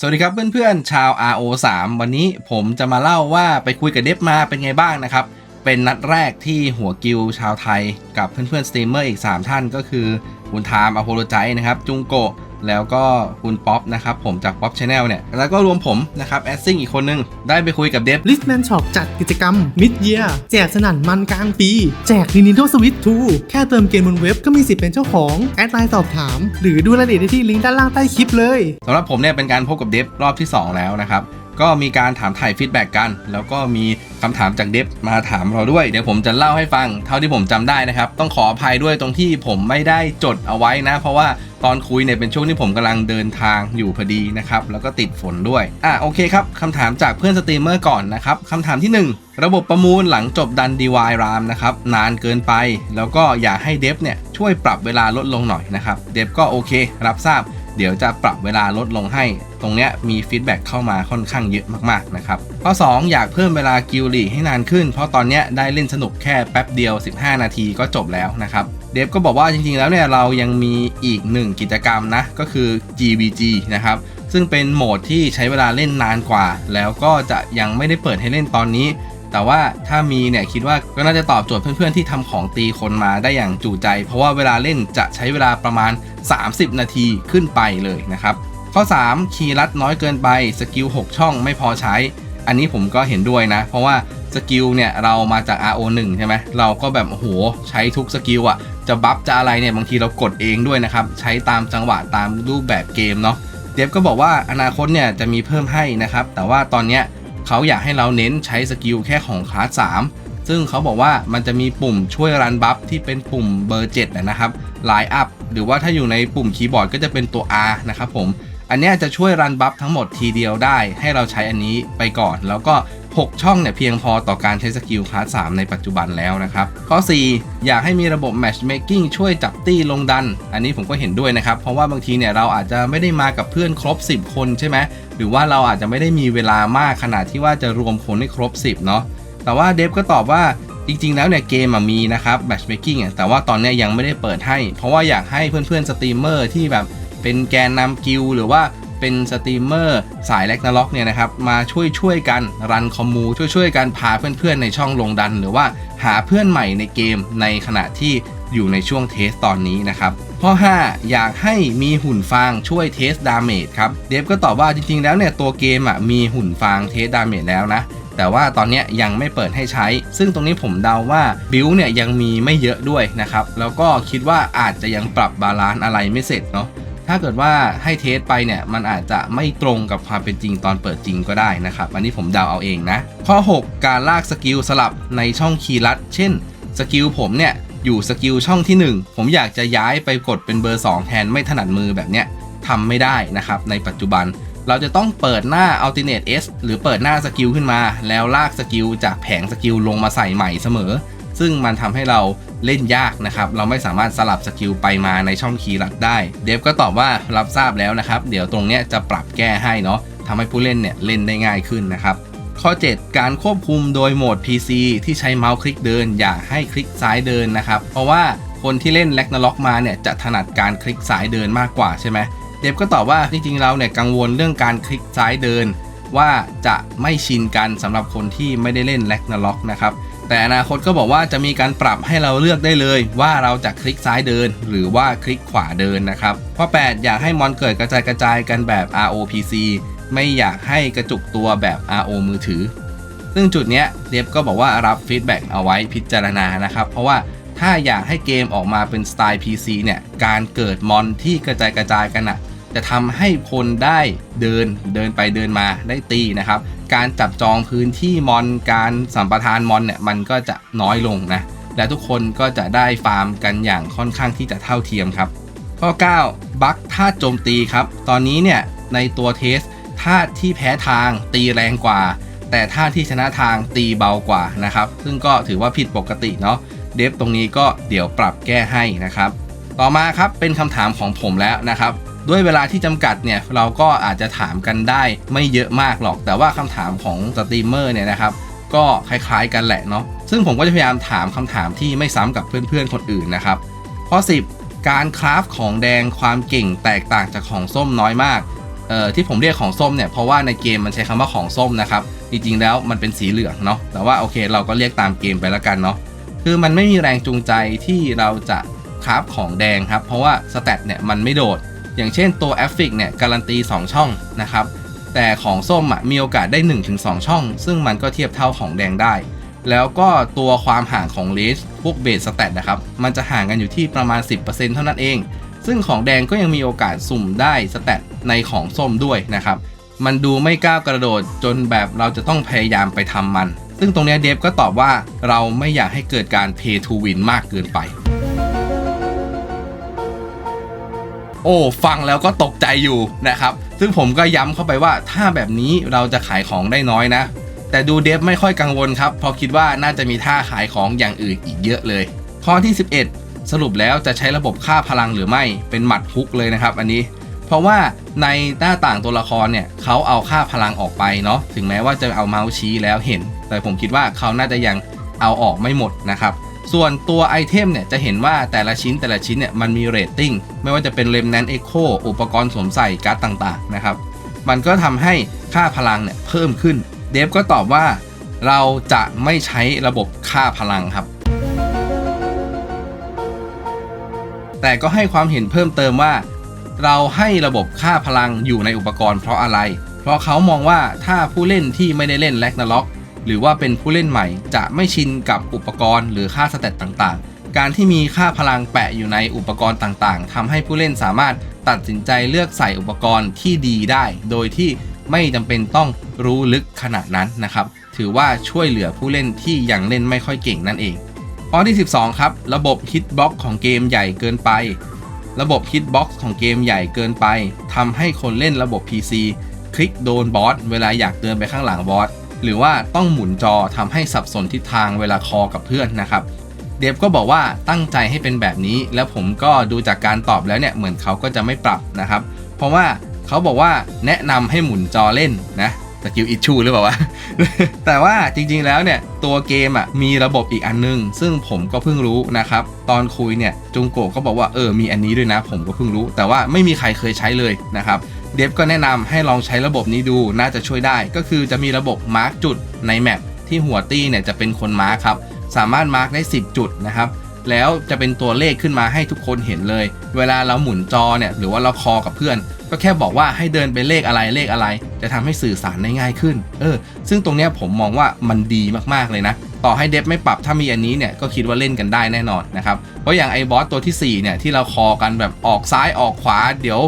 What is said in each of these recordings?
สวัสดีครับเพื่อนๆชาว RO3 วันนี้ผมจะมาเล่าว่าไปคุยกับเดฟมาเป็นไงบ้างนะครับ เป็นนัดแรกที่หัวกิลชาวไทยกับเพื่อนๆสตรีมเมอร์อีก 3 ท่านก็คือคุณทามอโพโลใจนะครับ จุงโกะ แล้วก็คุณป๊อปนะครับผมจากป๊อปชาแนลเนี่ย แล้วก็รวมผมนะครับแอดซิงอีกคนนึง ได้ไปคุยกับเดฟลิสแมนช็อปจัดกิจกรรม Mid Year แจกสนั่นมันกลางปี แจก Nintendo Switch 2 แค่เติมเกมบนเว็บก็มีสิทธิ์เป็นเจ้าของ แอดไลน์สอบถาม หรือดูรายละเอียดได้ที่ลิงก์ด้านล่างใต้คลิปเลยสำหรับผมเนี่ยเป็นการพบกับเดฟรอบที่ 2 แล้วนะครับ ก็มีการถามถ่ายฟีดแบ็กกัน แล้วก็มีคำถามจากเดฟมาถามเราด้วย เดี๋ยวผมจะเล่าให้ฟัง เท่าที่ผมจำได้นะครับ ต้องขออภัยด้วยตรงที่ผมไม่ได้จดเอาไว้นะ เพราะว่าตอนคุยเนี่ยเป็นช่วงที่ผมกำลังเดินทางอยู่พอดีนะครับ แล้วก็ติดฝนด้วย อะโอเคครับคำถามจากเพื่อนสตรีมเมอร์ก่อนนะครับคำถามที่ 1ระบบประมูลหลังจบดัน DY RAM นะครับ นานเกินไป แล้วก็อยากให้เดฟเนี่ย ช่วยปรับเวลาลดลงหน่อยนะครับ เดฟก็โอเค รับทราบเดี๋ยวจะปรับเวลาลดลงให้ ตรงเนี้ยมีฟีดแบ็กเข้ามาค่อนข้างเยอะมากๆนะครับข้อ 2 อยากเพิ่มเวลากิลลีให้นานขึ้น เพราะตอนเนี้ยได้เล่นสนุกแค่แป๊บเดียว 15 นาทีก็จบแล้วนะครับเดฟก็บอกว่าจริงๆแล้วเนี่ยเรายังมีอีกหนึ่งกิจกรรมนะก็คือ GBG นะครับซึ่งเป็นโหมดที่ใช้เวลาเล่นนานกว่า แล้วก็จะยังไม่ได้เปิดให้เล่นตอนนี้ แต่ว่าถ้ามีเนี่ยคิดว่าก็น่าจะตอบโจทย์เพื่อนๆที่ทำของตีคนมาได้อย่างจู่ใจ เพราะว่าเวลาเล่นจะใช้เวลาประมาณ 30 นาทีขึ้นไปเลยนะครับ ข้อ 3 คีย์ลัดน้อยเกินไปสกิล6 ช่องไม่พอใช้ อันนี้ผมก็เห็นด้วยนะ เพราะว่าสกิลเนี่ยเรามาจาก RO1 ใช่ไหมเราก็แบบโอ้โหใช้ทุกสกิลอะจะบัฟจะอะไรเนี่ยบางทีเรากดเองด้วยนะครับ ใช้ตามจังหวะตามรูปแบบเกมเนาะเดฟก็บอกว่าอนาคตเนี่ยจะมีเพิ่มให้นะครับ แต่ว่าตอนเนี้ย เขาอยากให้เราเน้นใช้สกิลแค่ของคลาส3ซึ่งเขาบอกว่ามันจะมีปุ่มช่วยรันบัฟที่เป็นปุ่มเบอร์7นะครับไลน์อัพหรือว่าถ้าอยู่ในปุ่มคีย์บอร์ดก็จะเป็นตัว R นะครับผมอันนี้จะช่วยรันบัฟทั้งหมดทีเดียวได้ ให้เราใช้อันนี้ไปก่อน แล้วก็ 6 ช่องเนี่ยเพียงพอต่อการใช้สกิลคลาส3ในปัจจุบันแล้วนะครับ ข้อ 4 อยากให้มีระบบ Matchmaking ช่วยจับตี้ลงดัน อันนี้ผมก็เห็นด้วยนะครับ เพราะว่าบางทีเนี่ยเราอาจจะไม่ได้มากับเพื่อนครบ 10 คนใช่ไหมหรือว่าเราอาจจะไม่ได้มีเวลามากขนาดที่ว่าจะรวมคนให้ครบ 10 เนาะแต่ว่าเดฟก็ตอบว่าจริงๆ แล้วเนี่ยเกมมีนะครับ Matchmaking อะแต่ว่าตอนนี้ยังไม่ได้เปิดให้ เพราะว่าอยากให้เพื่อนๆสตรีมเมอร์ที่แบบเป็นแกนนำกิลหรือว่า เป็นสตรีมเมอร์สายแลกนาล็อกเนี่ยนะครับมาช่วยช่วยกันรันคอมมูช่วยช่วยกันพาเพื่อนๆในช่องลงดัน หรือว่าหาเพื่อนใหม่ในเกมในขณะที่อยู่ในช่วงเทสตอนนี้นะครับข้อ 5 อยากให้มีหุ่นฟางช่วยเทสดาเมจครับเดฟก็ตอบว่าจริงๆแล้วเนี่ยตัวเกมอะมีหุ่นฟางเทสดาเมจแล้วนะแต่ว่าตอนนี้ยยังไม่เปิดให้ใช้ ซึ่งตรงนี้ผมเดาว่าบิลเนี่ยยังมีไม่เยอะด้วยนะครับ แล้วก็คิดว่าอาจจะยังปรับบาลานซ์อะไรไม่เสร็จเนาะ ถ้าเกิดว่าให้เทสไปเนี่ยมันอาจจะไม่ตรงกับความเป็นจริงตอนเปิดจริงก็ได้นะครับอันนี้ผมเดาเอาเองนะ ข้อ 6 การลากสกิลสลับในช่องคีย์ลัด เช่นสกิลผมเนี่ยอยู่สกิลช่องที่ 1 ผมอยากจะย้ายไปกดเป็นเบอร์ 2 แทนไม่ถนัดมือแบบเนี้ยทำไม่ได้นะครับในปัจจุบันเราจะต้องเปิดหน้า alternate S หรือเปิดหน้าสกิลขึ้นมา แล้วลากสกิลจากแผงสกิลลงมาใส่ใหม่เสมอ ซึ่งมันทำให้เราเล่นยากนะครับ เราไม่สามารถสลับสกิลไปมาในช่องคีย์หลัดได้ เดฟก็ตอบว่ารับทราบแล้วนะครับ เดี๋ยวตรงเนี้ยจะปรับแก้ให้เนาะทำให้ผู้เล่นเนี่ยเล่นได้ง่ายขึ้นนะครับ ข้อ 7 การควบคุมโดยโหมด PC ที่ใช้เมาส์คลิกเดิน อย่าให้คลิกซ้ายเดินนะครับ เพราะว่าคนที่เล่นแล็กนาล็อกมาเนี่ยจะถนัดการคลิกซ้ายเดินมากกว่าใช่ไหมเดฟก็ตอบว่าจริงๆเราเนี่ยกังวลเรื่องการคลิกซ้ายเดิน ว่าจะไม่ชินกันสำหรับคนที่ไม่ได้เล่นแล็กนาล็อกนะครับ แต่อนาคตก็บอกว่าจะมีการปรับให้เราเลือกได้เลยว่าเราจะคลิกซ้ายเดิน หรือว่าคลิกขวาเดินนะครับข้อ8อยากให้มอนเกิดกระจายกระจายกันแบบ ROPC ไม่อยากให้กระจุกตัวแบบ RO มือถือ ซึ่งจุดเนี้ยเดฟก็บอกว่ารับฟีดแบ็กเอาไว้พิจารณานะครับ เพราะว่าถ้าอยากให้เกมออกมาเป็นสไตล์ PC เนี่ยการเกิดมอนที่กระจายกระจายกันอะ จะทำให้คนได้เดินเดินไปเดินมาได้ตีนะครับ การจับจองพื้นที่มอนการสัมปทานมอนเนี่ยมันก็จะน้อยลงนะและทุกคนก็จะได้ฟาร์มกันอย่างค่อนข้างที่จะเท่าเทียมครับ ข้อ 9 บัคธาโจมตีครับ ตอนนี้เนี่ยในตัวเทสธาที่แพ้ทางตีแรงกว่า แต่ธาที่ชนะทางตีเบากว่านะครับ ซึ่งก็ถือว่าผิดปกติเนาะเดฟตรงนี้ก็เดี๋ยวปรับแก้ให้นะครับ ต่อมาครับเป็นคำถามของผมแล้วนะครับ ด้วยเวลาที่จำกัดเนี่ยเราก็อาจจะถามกันได้ไม่เยอะมากหรอก แต่ว่าคำถามของสตรีมเมอร์เนี่ยนะครับก็คล้ายๆกันแหละเนาะซึ่งผมก็จะพยายามถามคำถามที่ไม่ซ้ำกับเพื่อนๆคนอื่นนะครับข้อ 10 การคราฟของแดงความเก่งแตกต่างจากของส้มน้อยมากเอ่อที่ผมเรียกของส้มเนี่ยเพราะว่าในเกมมันใช้คำว่าของส้มนะครับจริงๆแล้วมันเป็นสีเหลืองเนาะแต่ว่าโอเคเราก็เรียกตามเกมไปแล้วกันเนาะคือมันไม่มีแรงจูงใจที่เราจะคราฟของแดงครับ เพราะว่าสแตทเนี่ยมันไม่โดด อย่างเช่นตัวแอฟฟิกเนี่ยการันตี 2 ช่องนะครับ แต่ของส้มมีโอกาสได้ 1-2 ช่อง ซึ่งมันก็เทียบเท่าของแดงได้ แล้วก็ตัวความห่างของเลสพวกเบสสแตทนะครับ มันจะห่างกันอยู่ที่ประมาณ 10%เท่านั้นเอง ซึ่งของแดงก็ยังมีโอกาสสุ่มได้สแตทในของส้มด้วยนะครับ มันดูไม่ก้าวกระโดดจนแบบเราจะต้องพยายามไปทำมัน ซึ่งตรงเนี้ยเดฟก็ตอบว่าเราไม่อยากให้เกิดการ pay to win มากเกินไป โอ้ฟังแล้วก็ตกใจอยู่นะครับ ซึ่งผมก็ย้ำเข้าไปว่าถ้าแบบนี้เราจะขายของได้น้อยนะ แต่ดูเดฟไม่ค่อยกังวลครับเพราะคิดว่าน่าจะมีท่าขายของอย่างอื่นอีกเยอะเลย ข้อที่ 11 สรุปแล้วจะใช้ระบบค่าพลังหรือไม่เป็นหมัดฮุกเลยนะครับ อันนี้ เพราะว่าในหน้าต่างตัวละครเนี่ยเขาเอาค่าพลังออกไปเนาะถึงแม้ว่าจะเอาเมาส์ชี้แล้วเห็น แต่ผมคิดว่าเขาน่าจะยังเอาออกไม่หมดนะครับ ส่วนตัวไอเทมเนี่ยจะเห็นว่าแต่ละชิ้นแต่ละชิ้นเนี่ยมันมีเรตติ้งไม่ว่าจะเป็นเลมแนนเอ็กโคอุปกรณ์สวมใส่การ์ดต่างๆนะครับ มันก็ทำให้ค่าพลังเนี่ยเพิ่มขึ้น เดฟก็ตอบว่า เราจะไม่ใช้ระบบค่าพลังครับ แต่ก็ให้ความเห็นเพิ่มเติมว่า เราให้ระบบค่าพลังอยู่ในอุปกรณ์เพราะอะไร เพราะเขามองว่าถ้าผู้เล่นที่ไม่ได้เล่นแลกนาล็อก หรือว่าเป็นผู้เล่นใหม่จะไม่ชินกับอุปกรณ์ หรือค่าสเตตต่างๆ การที่มีค่าพลังแปะอยู่ในอุปกรณ์ต่างๆทำให้ผู้เล่นสามารถตัดสินใจเลือกใส่อุปกรณ์ที่ดีได้ โดยที่ไม่จำเป็นต้องรู้ลึกขนาดนั้นนะครับ ถือว่าช่วยเหลือผู้เล่นที่ยังเล่นไม่ค่อยเก่งนั่นเองข้อที่ 12 ครับ ระบบฮิตบ็อกของเกมใหญ่เกินไป ระบบฮิตบ็อกของเกมใหญ่เกินไปทำให้คนเล่นระบบ PC คลิกโดนบอสเวลาอยากเดินไปข้างหลังบอส หรือว่าต้องหมุนจอทำให้สับสนทิศทางเวลาคอกับเพื่อนนะครับ เดฟก็บอกว่าตั้งใจให้เป็นแบบนี้ แล้วผมก็ดูจากการตอบแล้วเนี่ยเหมือนเขาก็จะไม่ปรับนะครับ เพราะว่าเขาบอกว่าแนะนำให้หมุนจอเล่นนะสกิลอิชชูหรือเปล่าวะ แต่ว่าจริงๆ แล้วเนี่ย ตัวเกมอะมีระบบอีกอันนึง ซึ่งผมก็เพิ่งรู้นะครับ ตอนคุยเนี่ย จุงโกะก็บอกว่าเออมีอันนี้ด้วยนะ ผมก็เพิ่งรู้ แต่ว่าไม่มีใครเคยใช้เลยนะครับ เดฟก็แนะนำให้ลองใช้ระบบนี้ดูน่าจะช่วยได้ ก็คือจะมีระบบมาร์กจุดในแมปที่หัวตี้เนี่ยจะเป็นคนมาร์คครับ สามารถมาร์กได้ 10 จุดนะครับแล้วจะเป็นตัวเลขขึ้นมาให้ทุกคนเห็นเลย เวลาเราหมุนจอเนี่ยหรือว่าเราคอกับเพื่อน ก็แค่บอกว่าให้เดินไปเลขอะไรเลขอะไร จะทำให้สื่อสารได้ง่ายขึ้น เออ ซึ่งตรงเนี้ยผมมองว่ามันดีมากๆเลยนะ ต่อให้เดฟไม่ปรับถ้ามีอันนี้เนี่ยก็คิดว่าเล่นกันได้แน่นอนนะครับ เพราะอย่างไอ้บอสตัวที่4เนี่ยที่เราคอกันแบบออกซ้ายออกขวาเดี๋ยว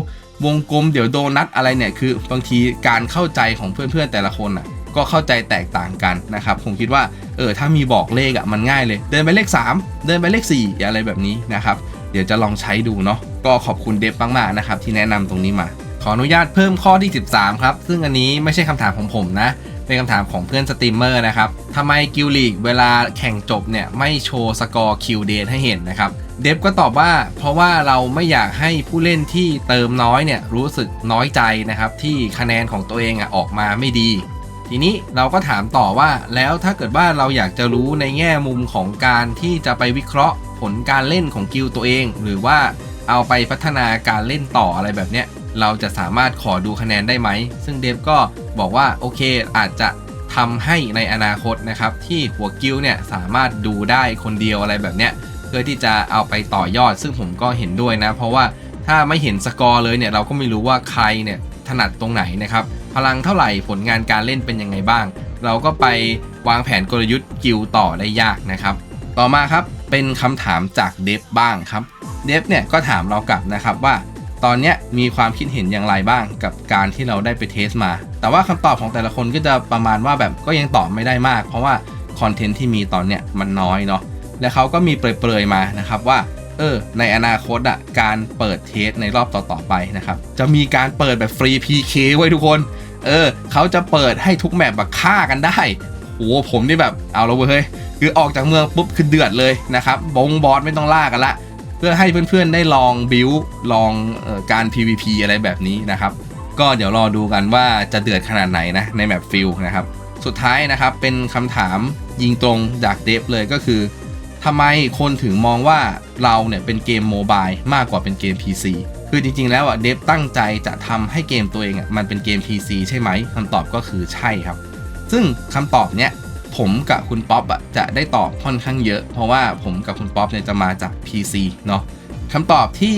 วงกลมเดี๋ยวโดนัทอะไรเนี่ยคือบางทีการเข้าใจของเพื่อนๆแต่ละคนอะก็เข้าใจแตกต่างกันนะครับ ผมคิดว่าเออถ้ามีบอกเลขอะ่ะมันง่ายเลย เดินไปเลข 3 เดินไปเลข 4 อะไรแบบนี้นะครับ เดี๋ยวจะลองใช้ดูเนาะก็ขอบคุณเดฟมากๆนะครับที่แนะนำตรงนี้มา ขออนุญาตเพิ่มข้อที่ 13 ครับ ซึ่งอันนี้ไม่ใช่คำถามของผมนะ เป็นคำถามของเพื่อนสตรีมเมอร์นะครับทำไมกิลลีกเวลาแข่งจบเนี่ยไม่โชว์สกอร์คิวเดนให้เห็นนะครับ เดฟก็ตอบว่าเพราะว่าเราไม่อยากให้ผู้เล่นที่เติมน้อยเนี่ยรู้สึกน้อยใจนะครับที่คะแนนของตัวเองอะออกมาไม่ดี ทีนี้เราก็ถามต่อว่าแล้วถ้าเกิดว่าเราอยากจะรู้ในแง่มุมของการที่จะไปวิเคราะห์ผลการเล่นของกิลตัวเอง หรือว่าเอาไปพัฒนาการเล่นต่ออะไรแบบเนี้ยเราจะสามารถขอดูคะแนนได้ไหม ซึ่งเดฟก็บอกว่าโอเคอาจจะทำให้ในอนาคตนะครับที่หัวกิลเนี่ยสามารถดูได้คนเดียวอะไรแบบเนี้ย เพื่อที่จะเอาไปต่อยอด ซึ่งผมก็เห็นด้วยนะ เพราะว่าถ้าไม่เห็นสกอร์เลยเนี่ยเราก็ไม่รู้ว่าใครเนี่ยถนัดตรงไหนนะครับพลังเท่าไหร่ผลงานการเล่นเป็นยังไงบ้าง เราก็ไปวางแผนกลยุทธ์กิลต่อได้ยากนะครับ ต่อมาครับเป็นคำถามจากเดฟบ้างครับเดฟเนี่ยก็ถามเรากลับนะครับว่า ตอนนี้มีความคิดเห็นอย่างไรบ้างกับการที่เราได้ไปเทสมา แต่ว่าคำตอบของแต่ละคนก็จะประมาณว่าแบบก็ยังตอบไม่ได้มาก เพราะว่าคอนเทนต์ที่มีตอนเนี้ยมันน้อยเนาะ และเขาก็มีเปรยๆมานะครับว่าเออในอนาคตอะการเปิดเทสในรอบต่อๆไปนะครับจะมีการเปิดแบบฟรี PK ไว้ทุกคนเออเขาจะเปิดให้ทุกแมปแบบฆ่ากันได้โหผมนี่แบบเอาล้วเว้ยคือออกจากเมืองปุ๊บคือเดือดเลยนะครับบงบอสไม่ต้องล่ากันละ เพื่อให้เพื่อนๆได้ลองบิวลองออการ PVP อะไรแบบนี้นะครับก็เดี๋ยวรอดูกันว่าจะเดือดขนาดไหนนะในแมปฟิลนะครับสุดท้ายนะครับเป็นคำถามยิงตรงจากเดฟเลยก็คือ ทำไมคนถึงมองว่าเราเนี่ยเป็นเกมโมบายมากกว่าเป็นเกม PC คือจริงๆ แล้วอะเดฟตั้งใจจะทำให้เกมตัวเองอะมันเป็นเกม PC ใช่ไหมคำตอบก็คือใช่ครับ ซึ่งคำตอบเนี้ยผมกับคุณป๊อปอะจะได้ตอบค่อนข้างเยอะ เพราะว่าผมกับคุณป๊อปเนี่ยจะมาจาก PC เนาะคำตอบที่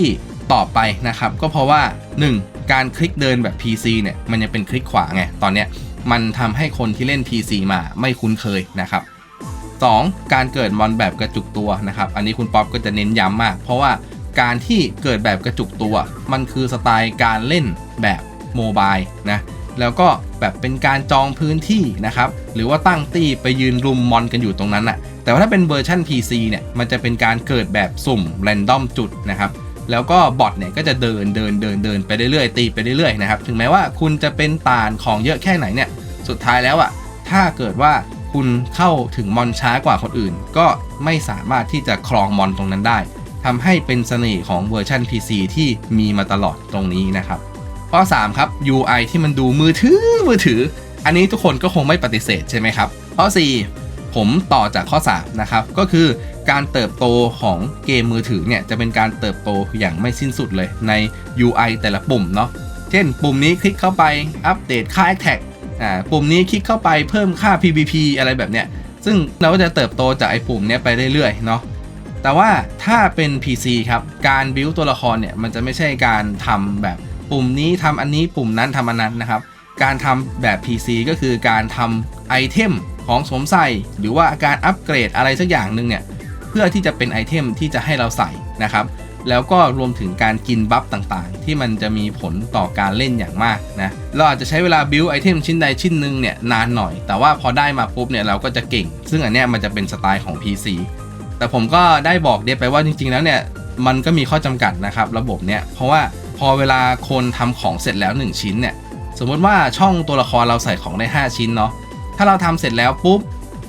ตอบไปนะครับ ก็เพราะว่า 1. การคลิกเดินแบบ PC เนี่ยมันยังเป็นคลิกขวาไงตอนเนี้ยมันทำให้คนที่เล่น PC มาไม่คุ้นเคยนะครับ 2. การเกิดมอนแบบกระจุกตัวนะครับ อันนี้คุณป๊อปก็จะเน้นย้ำมาก เพราะว่าการที่เกิดแบบกระจุกตัว มันคือสไตล์การเล่นแบบโมบายนะ แล้วก็แบบเป็นการจองพื้นที่นะครับ หรือว่าตั้งตี้ไปยืนรุมมอนกันอยู่ตรงนั้นอะแต่ว่าถ้าเป็นเวอร์ชัน PC เนี่ย มันจะเป็นการเกิดแบบสุ่มแรนดอมจุดนะครับแล้วก็บอทเนี่ยก็จะเดินเดินเดินเดินไปเรื่อยๆตีไปเรื่อยๆนะครับ ถึงแม้ว่าคุณจะเป็นตาลของเยอะแค่ไหนเนี่ย สุดท้ายแล้วอะถ้าเกิดว่า คุณเข้าถึงมอนช้ากว่าคนอื่น ก็ไม่สามารถที่จะครองมอนตรงนั้นได้ทำให้เป็นเสน่ห์ของเวอร์ชัน PC ที่มีมาตลอดตรงนี้นะครับ ข้อ 3 ครับ UI ที่มันดูมือถือมือถือ อันนี้ทุกคนก็คงไม่ปฏิเสธใช่ไหมครับ ข้อ 4 ผมต่อจากข้อ 3 นะครับ ก็คือการเติบโตของเกมมือถือเนี่ย จะเป็นการเติบโตอย่างไม่สิ้นสุดเลยใน UI แต่ละปุ่มเนาะเช่นปุ่มนี้คลิกเข้าไปอัปเดตค่า Attack อ่าปุ่มนี้คลิกเข้าไปเพิ่มค่า PVP อะไรแบบเนี้ย ซึ่งเราก็จะเติบโตจากไอ้ปุ่มเนี้ยไปเรื่อยๆเนาะ แต่ว่าถ้าเป็น PC ครับ การบิวตัวละครเนี่ยมันจะไม่ใช่การทำแบบปุ่มนี้ทำอันนี้ปุ่มนั้นทำอันนั้นนะครับ การทำแบบ PC ก็คือการทำไอเทมของสวมใส่หรือว่าการอัปเกรดอะไรสักอย่างหนึ่งเนี่ยเพื่อที่จะเป็นไอเทมที่จะให้เราใส่นะครับ แล้วก็รวมถึงการกินบัฟต่างๆ ที่มันจะมีผลต่อการเล่นอย่างมากนะเราอาจจะใช้เวลาบิวไอเทมชิ้นใดชิ้นหนึ่งเนี่ยนานหน่อย แต่ว่าพอได้มาปุ๊บเนี่ยเราก็จะเก่ง ซึ่งอันเนี้ยมันจะเป็นสไตล์ของ PC แต่ผมก็ได้บอกเดฟไปว่าจริงๆแล้วเนี่ยมันก็มีข้อจำกัดนะครับระบบเนี่ยเพราะว่าพอเวลาคนทำของเสร็จแล้ว 1 ชิ้นเนี่ยสมมติว่าช่องตัวละครเราใส่ของได้ 5 ชิ้นเนาะถ้าเราทำเสร็จแล้วปุ๊บ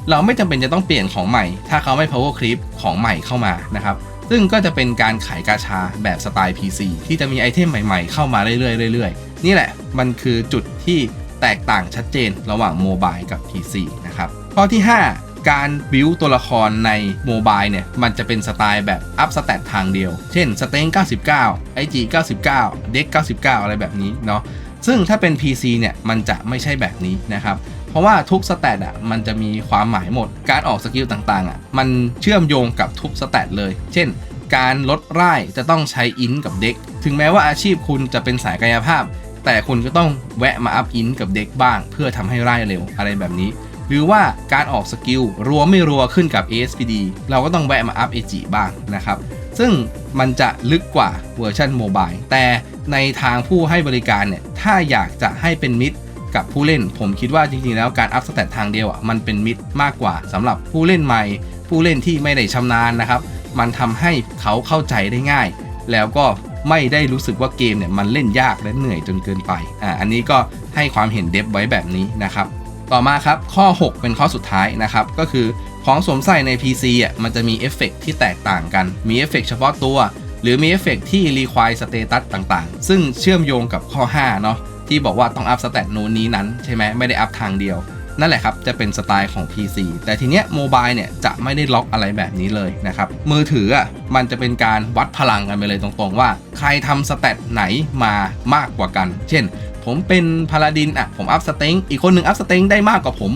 เราไม่จำเป็นจะต้องเปลี่ยนของใหม่ ถ้าเขาไม่ power creep ของใหม่เข้ามานะครับ ซึ่งก็จะเป็นการขายกาชาแบบสไตล์ PC ที่จะมีไอเทมใหม่ๆ เข้ามาเรื่อยๆเรื่อยๆ นี่แหละ มันคือจุดที่แตกต่างชัดเจนระหว่างโมบายกับ PC นะครับ ข้อที่ 5 การบิวตัวละครในโมบายเนี่ย มันจะเป็นสไตล์แบบอัพสเตตทางเดียว เช่นสเต็ง99 IG 99 เด็ก99 อะไรแบบนี้เนาะซึ่งถ้าเป็น PC เนี่ย มันจะไม่ใช่แบบนี้นะครับ เพราะว่าทุกสแตทอะมันจะมีความหมายหมด การออกสกิลต่างๆอะมันเชื่อมโยงกับทุกสแตทเลย เช่น การลดร่ายจะต้องใช้อินกับเด็ก ถึงแม้ว่าอาชีพคุณจะเป็นสายกายภาพ แต่คุณก็ต้องแวะมาอัพอินกับเด็กบ้าง เพื่อทำให้ร่ายเร็วอะไรแบบนี้ หรือว่าการออกสกิลรัวไม่รัวขึ้นกับ ASPD เราก็ต้องแวะมาอัพ AG บ้างนะครับซึ่งมันจะลึกกว่าเวอร์ชันโมบายแต่ในทางผู้ให้บริการเนี่ย ถ้าอยากจะให้เป็นมิตร กับผู้เล่น ผมคิดว่าจริงๆแล้วการอัพสเตตทางเดียวอะมันเป็นมิตรมากกว่าสำหรับผู้เล่นใหม่ ผู้เล่นที่ไม่ได้ชำนาญนะครับ มันทำให้เขาเข้าใจได้ง่าย แล้วก็ไม่ได้รู้สึกว่าเกมเนี่ยมันเล่นยากและเหนื่อยจนเกินไปอ่าอันนี้ก็ให้ความเห็นเดฟไว้แบบนี้นะครับต่อมาครับข้อ 6 เป็นข้อสุดท้ายนะครับก็คือของสวมใส่ใน PC อะมันจะมีเอฟเฟกต์ที่แตกต่างกัน มีเอฟเฟกต์เฉพาะตัว หรือมีเอฟเฟกต์ที่ require status ต่างๆ ซึ่งเชื่อมโยงกับข้อ 5 เนาะ ที่บอกว่าต้องอัพสเตตนู้นนี้นั้นใช่ไหมไม่ได้อัพทางเดียว นั่นแหละครับจะเป็นสไตล์ของ PC แต่ทีเนี้ยโมบายเนี่ยจะไม่ได้ล็อกอะไรแบบนี้เลยนะครับ มือถืออะมันจะเป็นการวัดพลังกันไปเลยตรงๆ ว่า ใครทำสเตตไหนมามากกว่ากัน เช่น ผมเป็นพาลาดินอะผมอัพสเต็งอีกคนหนึ่งอัพสเต็งได้มากกว่าผม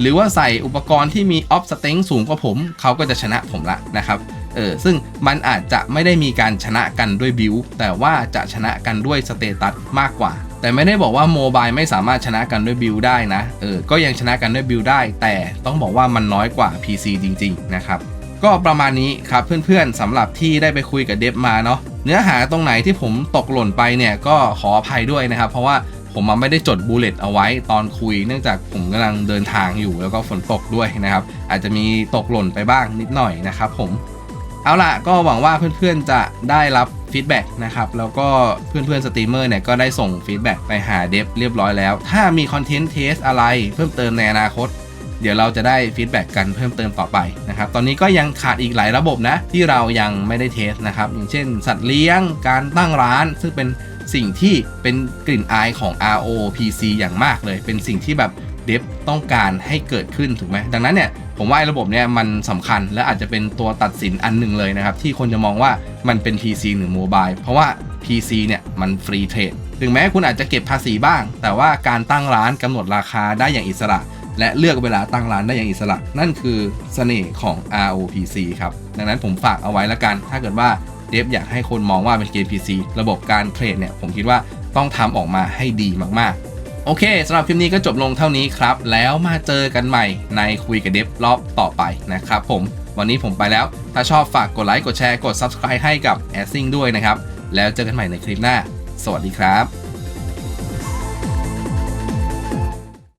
หรือว่าใส่อุปกรณ์ที่มีออฟสเต็งสูงกว่าผมเขาก็จะชนะผมละนะครับเออซึ่งมันอาจจะไม่ได้มีการชนะกันด้วยบิวแต่ว่าจะชนะกันด้วยสเตตัสมากกว่า แต่ไม่ได้บอกว่าโมบายไม่สามารถชนะกันด้วยบิวได้นะ เออ ก็ยังชนะกันด้วยบิวได้ แต่ต้องบอกว่ามันน้อยกว่า PC จริง ๆ นะครับ ก็ประมาณนี้ครับเพื่อนๆสำหรับที่ได้ไปคุยกับเดฟมาเนาะ เนื้อหาตรงไหนที่ผมตกหล่นไปเนี่ยก็ขออภัยด้วยนะครับ เพราะว่าผมมันไม่ได้จดบูเลตเอาไว้ตอนคุย เนื่องจากผมกำลังเดินทางอยู่แล้วก็ฝนตกด้วยนะครับ อาจจะมีตกหล่นไปบ้างนิดหน่อยนะครับผม เอาล่ะก็หวังว่าเพื่อนๆจะได้รับฟีดแบ็กนะครับแล้วก็เพื่อนๆสตรีมเมอร์เนี่ยก็ได้ส่งฟีดแบ็กไปหาเดฟเรียบร้อยแล้ว ถ้ามีคอนเทนต์เทสอะไรเพิ่มเติมในอนาคต เดี๋ยวเราจะได้ฟีดแบ็กกันเพิ่มเติมต่อไปนะครับตอนนี้ก็ยังขาดอีกหลายระบบนะ ที่เรายังไม่ได้เทสนะครับอย่างเช่น สัตว์เลี้ยงการตั้งร้าน ซึ่งเป็นสิ่งที่เป็นกลิ่นอายของ RO PC อย่างมากเลย เป็นสิ่งที่แบบเดฟต้องการให้เกิดขึ้นถูกไหมดังนั้นเนี่ย ผมว่าไอ้ระบบเนี้ยมันสำคัญและอาจจะเป็นตัวตัดสินอันหนึ่งเลยนะครับ ที่คนจะมองว่ามันเป็น PC หรือโมบายเพราะว่า PC เนี่ยมันฟรีเทรดถึงแม้คุณอาจจะเก็บภาษีบ้าง แต่ว่าการตั้งร้านกำหนดราคาได้อย่างอิสระ และเลือกเวลาตั้งร้านได้อย่างอิสระ นั่นคือเสน่ห์ของ ROPC ครับดังนั้นผมฝากเอาไว้ละกัน ถ้าเกิดว่าเดฟอยากให้คนมองว่าเป็นเกม PC ระบบการเทรดเนี่ยผมคิดว่าต้องทำออกมาให้ดีมากๆ โอเคสำหรับคลิปนี้ก็จบลงเท่านี้ครับ แล้วมาเจอกันใหม่ในคุยกับเดฟรอบต่อไปนะครับผมวันนี้ผมไปแล้ว ถ้าชอบฝากกดไลค์กดแชร์กด Subscribe ให้กับ a s i n g ด้วยนะครับ แล้วเจอกันใหม่ในคลิปหน้า สวัสดีครับ